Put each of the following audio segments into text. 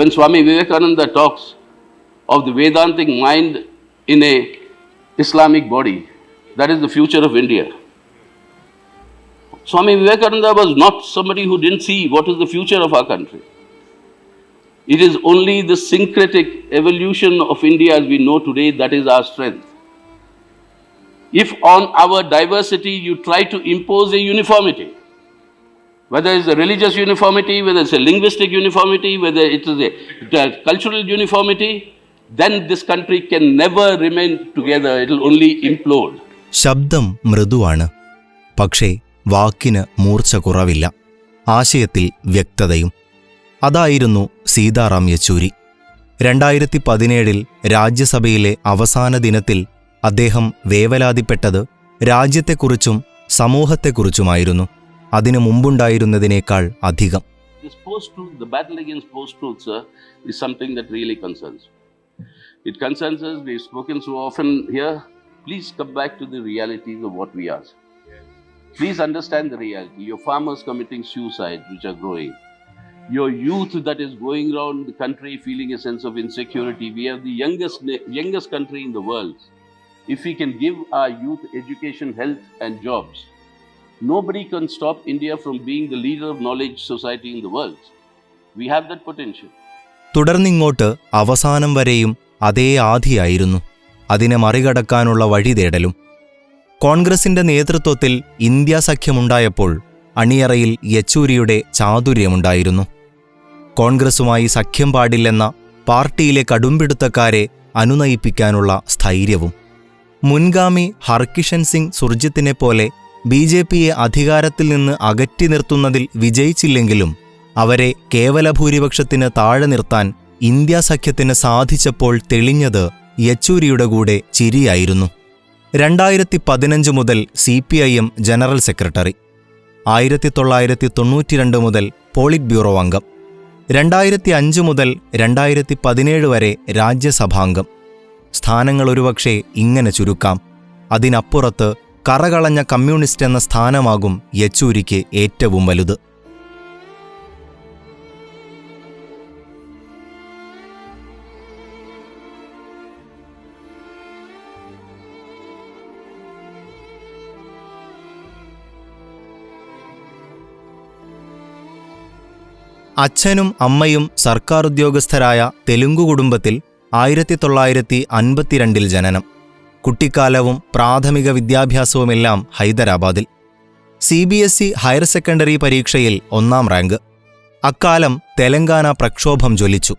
when Swami Vivekananda talks of the Vedantic mind in a Islamic body, that is the future of India. Swami Vivekananda was not somebody who didn't see what is the future of our country. It is only the syncretic evolution of India as we know today that is our strength. If on our diversity you try to impose a uniformity, whether it's a religious uniformity, whether it's a linguistic uniformity, whether it is a, cultural uniformity, then this country can never remain together. It will only implode. ശബ്ദം മൃദുവാണ് പക്ഷേ വാക്കിന് മൂർച്ച കുറവില്ല ആശയത്തിൽ വ്യക്തതയും അതായിരുന്നു സീതാറാം യെച്ചൂരി രണ്ടായിരത്തി പതിനേഴിൽ രാജ്യസഭയിലെ അവസാന ദിനത്തിൽ അദ്ദേഹം വേവലാതിപ്പെട്ടത് രാജ്യത്തെക്കുറിച്ചും സമൂഹത്തെക്കുറിച്ചുമായിരുന്നു അതിനു മുമ്പുണ്ടായിരുന്നതിനേക്കാൾ അധികം This post-truth, the battle against post-truth, sir, is something that really concerns me. It concerns us. We've spoken so often here. Please come back to the realities of what we are. Please understand the reality. Your farmers committing suicides, which are growing. Your youth that is going around the country feeling a sense of insecurity. We have the youngest na- youngest country in the world. If we can give our youth education, health, and jobs, nobody can stop India from being the leader of knowledge society in the world. We have that potential. തുടർന്നിങ്ങോട്ട് അവസാനം വരെയും അതേ ആധിയായിരുന്നു അതിനെ മറികടക്കാനുള്ള വഴി തേടലും കോൺഗ്രസിന്റെ നേതൃത്വത്തിൽ India സഖ്യമുണ്ടായപ്പോൾ അണിയറയിൽ യെച്ചൂരിയുടെ ചാതുര്യമുണ്ടായിരുന്നു കോൺഗ്രസുമായി സഖ്യം പാടില്ലെന്ന പാർട്ടിയിലെ കടുംപിടുത്തക്കാരെ അനുനയിപ്പിക്കാനുള്ള സ്ഥൈര്യവും മുൻഗാമി ഹർകിഷൻ സിംഗ് സുർജിത്തിനെ പോലെ ബി ജെ പിയെ അധികാരത്തിൽ നിന്ന് അകറ്റി നിർത്തുന്നതിൽ വിജയിച്ചില്ലെങ്കിലും അവരെ കേവല ഭൂരിപക്ഷത്തിന് താഴെ നിർത്താൻ ഇന്ത്യ സഖ്യത്തിന് സാധിച്ചപ്പോൾ തെളിഞ്ഞത് യെച്ചൂരിയുടെ കൂടെ ചിരിയായിരുന്നു. രണ്ടായിരത്തി പതിനഞ്ച് മുതൽ C P I M general secretary. ആയിരത്തി തൊള്ളായിരത്തി തൊണ്ണൂറ്റിരണ്ട് മുതൽ പോളിറ്റ് ബ്യൂറോ അംഗം. രണ്ടായിരത്തി അഞ്ച് മുതൽ രണ്ടായിരത്തി പതിനേഴ് വരെ രാജ്യസഭാംഗം. സ്ഥാനങ്ങൾ ഒരുപക്ഷെ ഇങ്ങനെ ചുരുക്കാം. അതിനപ്പുറത്ത് കറകളഞ്ഞ കമ്മ്യൂണിസ്റ്റ് എന്ന സ്ഥാനമാകും യെച്ചൂരിക്ക് ഏറ്റവും വലുത്. അച്ഛനും അമ്മയും സർക്കാർ ഉദ്യോഗസ്ഥരായ തെലുങ്കു കുടുംബത്തിൽ ആയിരത്തി തൊള്ളായിരത്തി അൻപത്തിരണ്ടിൽ ജനനം. കുട്ടിക്കാലവും പ്രാഥമിക വിദ്യാഭ്യാസവുമെല്ലാം ഹൈദരാബാദിൽ. C B S E higher secondary പരീക്ഷയിൽ ഒന്നാം റാങ്ക്. അക്കാലം തെലങ്കാന പ്രക്ഷോഭം ജ്വലിച്ചു.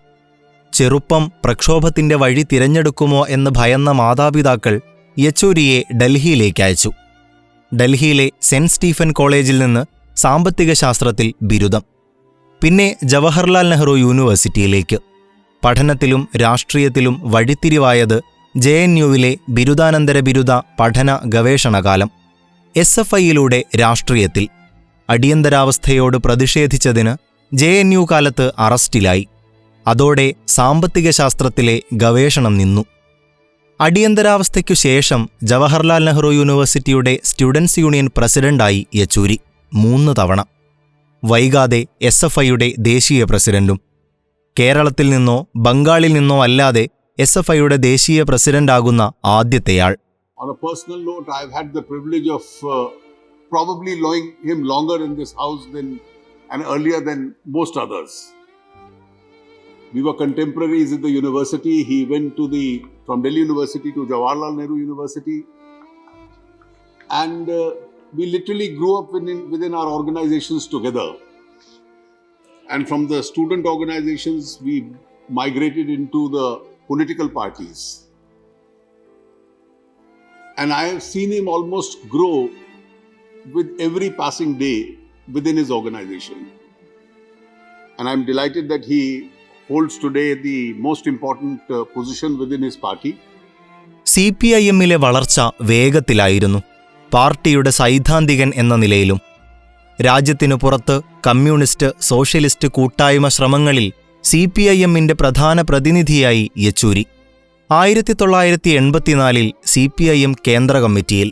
ചെറുപ്പം പ്രക്ഷോഭത്തിന്റെ വഴി തിരഞ്ഞെടുക്കുമോ എന്ന് ഭയന്ന മാതാപിതാക്കൾ യെച്ചൂരിയെ ഡൽഹിയിലേക്ക് അയച്ചു. ഡൽഹിയിലെ സെന്റ് സ്റ്റീഫൻ കോളേജിൽ നിന്ന് സാമ്പത്തിക ശാസ്ത്രത്തിൽ ബിരുദം. പിന്നെ ജവഹർലാൽ നെഹ്റു യൂണിവേഴ്സിറ്റിയിലേക്ക്. പഠനത്തിലും രാഷ്ട്രീയത്തിലും വഴിത്തിരിവായത് ജെ എൻ യുവിലെ ബിരുദാനന്തര ബിരുദ പഠന ഗവേഷണകാലം എസ് എഫ് ഐയിലൂടെ രാഷ്ട്രീയത്തിൽ അടിയന്തരാവസ്ഥയോട് പ്രതിഷേധിച്ചതിന് ജെ എൻ യു കാലത്ത് അറസ്റ്റിലായി. അതോടെ സാമ്പത്തിക ശാസ്ത്രത്തിലെ ഗവേഷണം നിന്നു. അടിയന്തരാവസ്ഥയ്ക്കു ശേഷം ജവഹർലാൽ നെഹ്റു യൂണിവേഴ്സിറ്റിയുടെ സ്റ്റുഡൻസ് യൂണിയൻ പ്രസിഡന്റായി യെച്ചൂരി മൂന്ന് തവണ. വൈകാതെ എസ് എഫ് ഐയുടെ ദേശീയ പ്രസിഡന്റും. കേരളത്തിൽ നിന്നോ ബംഗാളിൽ നിന്നോ അല്ലാതെ എസ് എഫ് ഐയുടെ ദേശീയ പ്രസിഡന്റാകുന്ന ആദ്യത്തെയാൾ On a personal note, I've had the privilege of uh, probably knowing him longer in this house than and earlier than most others. We were contemporaries at the university. He went to the from Delhi University to Jawaharlal Nehru University, and uh, we literally grew up within within our organizations together. And from the student organizations, we migrated into the political parties and I have seen him almost grow with every passing day within his organization. And I'm delighted that he holds today the most important uh, position within his party. C P I എമ്മിലെ വളർച്ച വേഗത്തിലായിരുന്നു പാർട്ടിയുടെ സൈദ്ധാന്തികൻ എന്ന നിലയിലും രാജ്യത്തിനു പുറത്ത് communist socialist കൂട്ടായ്മ ശ്രമങ്ങളിൽ C P I എമ്മിന്റെ പ്രധാന പ്രതിനിധിയായി യെച്ചൂരി. ആയിരത്തി തൊള്ളായിരത്തി എൺപത്തിനാലിൽ സി പി ഐ എം കേന്ദ്ര കമ്മിറ്റിയിൽ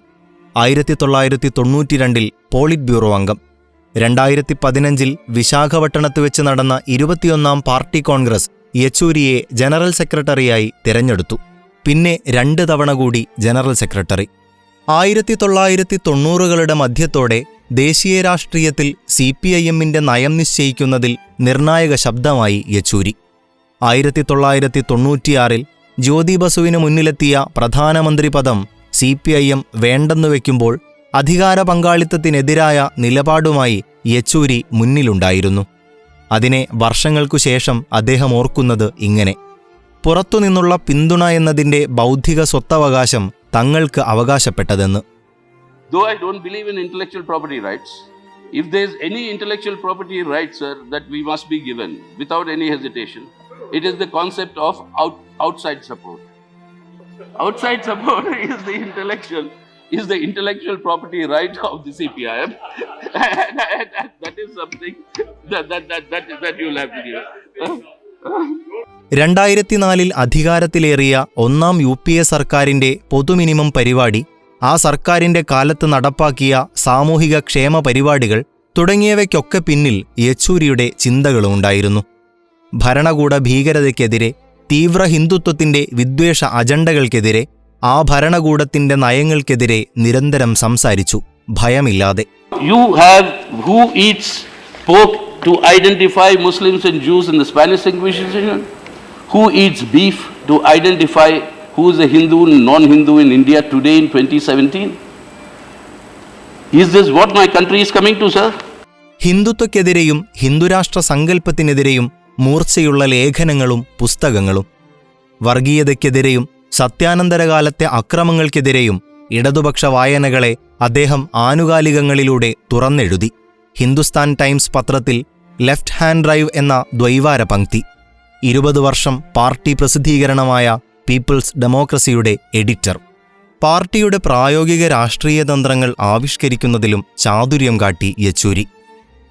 ആയിരത്തി തൊള്ളായിരത്തി തൊണ്ണൂറ്റിരണ്ടിൽ പോളിറ്റ് ബ്യൂറോ അംഗം രണ്ടായിരത്തി പതിനഞ്ചിൽ വിശാഖപട്ടണത്ത് വെച്ച് നടന്ന ഇരുപത്തിയൊന്നാം പാർട്ടി കോൺഗ്രസ് യെച്ചൂരിയെ ജനറൽ സെക്രട്ടറിയായി തിരഞ്ഞെടുത്തു. പിന്നെ രണ്ട് തവണ കൂടി ജനറൽ സെക്രട്ടറി. ആയിരത്തി തൊള്ളായിരത്തി തൊണ്ണൂറുകളുടെ മധ്യത്തോടെ ദേശീയ രാഷ്ട്രീയത്തിൽ സി പി ഐ എമ്മിന്റെ നയം നിശ്ചയിക്കുന്നതിൽ നിർണായക ശബ്ദമായി യെച്ചൂരി. ആയിരത്തി തൊള്ളായിരത്തി തൊണ്ണൂറ്റിയാറിൽ ജ്യോതി ബസുവിന് മുന്നിലെത്തിയ പ്രധാനമന്ത്രി പദം സി പി ഐ എം വേണ്ടെന്നു വയ്ക്കുമ്പോൾ അധികാര പങ്കാളിത്തത്തിനെതിരായ നിലപാടുമായി യെച്ചൂരി മുന്നിലുണ്ടായിരുന്നു. അതിനെ വർഷങ്ങൾക്കു ശേഷം അദ്ദേഹം ഓർക്കുന്നത് ഇങ്ങനെ. പുറത്തുനിന്നുള്ള പിന്തുണ എന്നതിന്റെ ബൗദ്ധിക സ്വത്തവകാശം തങ്ങൾക്ക് അവകാശപ്പെട്ടതെന്ന് Though I don't believe in intellectual property rights, if there's any intellectual property rights, sir, that we must be given without any hesitation, it is the concept of out, outside support. Outside support is the intellectual is the intellectual property right of the CPIM. that is something that that that that, that you'll have to give. രണ്ടായിരത്തിനാലിൽ അധികാരത്തിലേറിയ ഒന്നാം U P A സർക്കാരിന്റെ പൊതുമിനിമം പരിപാടി ആ സർക്കാരിന്റെ കാലത്ത് നടപ്പാക്കിയ സാമൂഹിക ക്ഷേമ പരിപാടികൾ തുടങ്ങിയവയ്ക്കൊക്കെ പിന്നിൽ യെച്ചൂരിയുടെ ചിന്തകളുണ്ടായിരുന്നു ഭരണകൂട ഭീകരതയ്ക്കെതിരെ തീവ്ര ഹിന്ദുത്വത്തിന്റെ വിദ്വേഷ അജണ്ടകൾക്കെതിരെ ആ ഭരണകൂടത്തിന്റെ നയങ്ങൾക്കെതിരെ നിരന്തരം സംസാരിച്ചു ഭയമില്ലാതെ. You have who eats pork to identify Muslims and Jews in the Spanish Inquisition? Who eats beef to identify who is a Hindu and non Hindu in India today in 2017? Is this what my country is coming to, sir? ഹിന്ദുത്വക്കെതിരെയും ഹിന്ദുരാഷ്ട്ര സങ്കല്പത്തിനെതിരെയും മൂർച്ചയുള്ള ലേഖനങ്ങളും പുസ്തകങ്ങളും വർഗീയതയ്ക്കെതിരെയും സത്യാനന്തരകാലത്തെ അക്രമങ്ങൾക്കെതിരെയും ഇടതുപക്ഷ വായനകളെ അദ്ദേഹം ആനുകാലികങ്ങളിലൂടെ തുറന്നെഴുതി ഹിന്ദുസ്ഥാൻ ടൈംസ് പത്രത്തിൽ ലെഫ്റ്റ് ഹാൻഡ് ഡ്രൈവ് എന്ന ദ്വൈവാര പങ്ക്തി. ഇരുപത് വർഷം പാർട്ടി പ്രസിദ്ധീകരണമായ പീപ്പിൾസ് ഡെമോക്രസിയുടെ എഡിറ്റർ. പാർട്ടിയുടെ പ്രായോഗിക രാഷ്ട്രീയ തന്ത്രങ്ങൾ ആവിഷ്കരിക്കുന്നതിലും ചാതുര്യം കാട്ടി യെച്ചൂരി.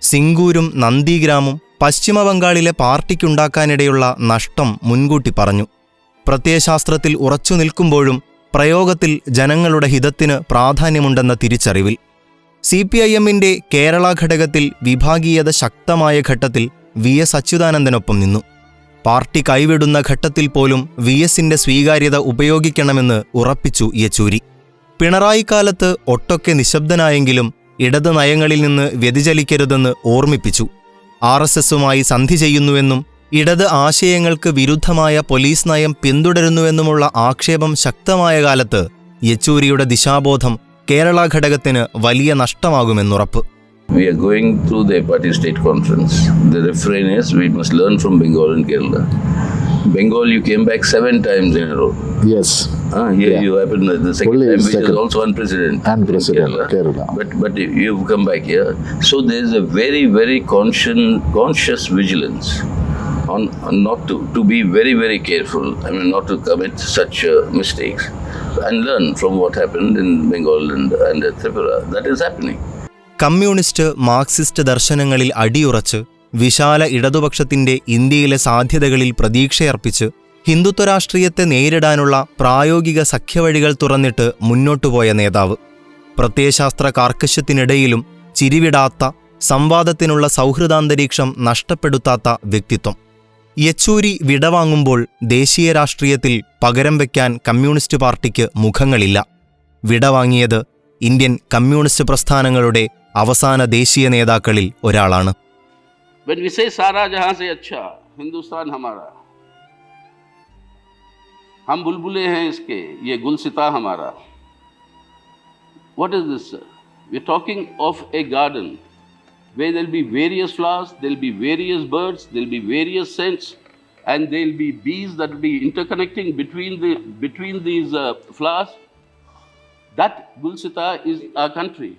സിംഗൂരും നന്ദിഗ്രാമും പശ്ചിമബംഗാളിലെ പാർട്ടിക്കുണ്ടാക്കാനിടയുള്ള നഷ്ടം മുൻകൂട്ടി പറഞ്ഞു. പ്രത്യയശാസ്ത്രത്തിൽ ഉറച്ചു നിൽക്കുമ്പോഴും പ്രയോഗത്തിൽ ജനങ്ങളുടെ ഹിതത്തിന് പ്രാധാന്യമുണ്ടെന്ന തിരിച്ചറിവിൽ സി പി ഐ എമ്മിന്റെ കേരള ഘടകത്തിൽ വിഭാഗീയത ശക്തമായ ഘട്ടത്തിൽ വി എസ് അച്യുതാനന്ദനൊപ്പം നിന്നു. പാർട്ടി കൈവിടുന്ന ഘട്ടത്തിൽ പോലും വി എസിന്റെ സ്വീകാര്യത ഉപയോഗിക്കണമെന്ന് ഉറപ്പിച്ചു യെച്ചൂരി. പിണറായി കാലത്ത് ഒട്ടൊക്കെ നിശബ്ദനായെങ്കിലും ഇടത് നയങ്ങളിൽ നിന്ന് വ്യതിചലിക്കരുതെന്ന് ഓർമ്മിപ്പിച്ചു. ആർ എസ് എസുമായി സന്ധി ചെയ്യുന്നുവെന്നും ഇടത് ആശയങ്ങൾക്ക് വിരുദ്ധമായ പോലീസ് നയം പിന്തുടരുന്നുവെന്നുമുള്ള ആക്ഷേപം ശക്തമായ കാലത്ത് യെച്ചൂരിയുടെ ദിശാബോധം കേരള ഘടകത്തിന് വലിയ നഷ്ടമാകുമെന്നുറപ്പ് We are going through the party state conference. The refrain is we must learn from Bengal and Kerala. Bengal, you came back seven times in a row. Yes, Ah, here Yeah. you happened the second Only time, which second. is also unprecedented. in Unprecedented, Kerala. But but you've come back here, so there is a very very conscious conscious vigilance On, on not to to be very very careful. I mean, not to commit such uh, mistakes, and learn from what happened in Bengal and and Tripura. That is happening. Communist Marxist ദർശനങ്ങളിൽ അടിയുറച്ച് വിശാല ഇടതുപക്ഷത്തിന്റെ ഇന്ത്യയിലെ സാധ്യതകളിൽ പ്രതീക്ഷയർപ്പിച്ച് ഹിന്ദുത്വ രാഷ്ട്രീയത്തെ നേരിടാനുള്ള പ്രായോഗിക സഖ്യവഴികൾ തുറന്നിട്ട് മുന്നോട്ടുപോയ നേതാവ് പ്രത്യയശാസ്ത്ര കാർക്കശ്യത്തിനിടയിലും ചിരിവിടാത്ത സംവാദത്തിനുള്ള സൗഹൃദാന്തരീക്ഷം നഷ്ടപ്പെടുത്താത്ത വ്യക്തിത്വം യെച്ചൂരി വിടവാങ്ങുമ്പോൾ ദേശീയ രാഷ്ട്രീയത്തിൽ പകരം വയ്ക്കാൻ കമ്മ്യൂണിസ്റ്റ് പാർട്ടിക്ക് മുഖങ്ങളില്ല വിടവാങ്ങിയത് ഇന്ത്യൻ കമ്മ്യൂണിസ്റ്റ് പ്രസ്ഥാനങ്ങളുടെ അവസാന ദേശീയ നേതാക്കളിൽ ഒരാളാണ് When we say सारा जहां से अच्छा हिंदुस्तान हमारा हम बुलबुले हैं इसके ये गुलसिता हमारा what is this sir we're talking of a garden Where there'll be various flowers there'll be various birds there'll be various scents and there'll be bees that will be interconnecting between the between these uh, flowers. That gulsita is our country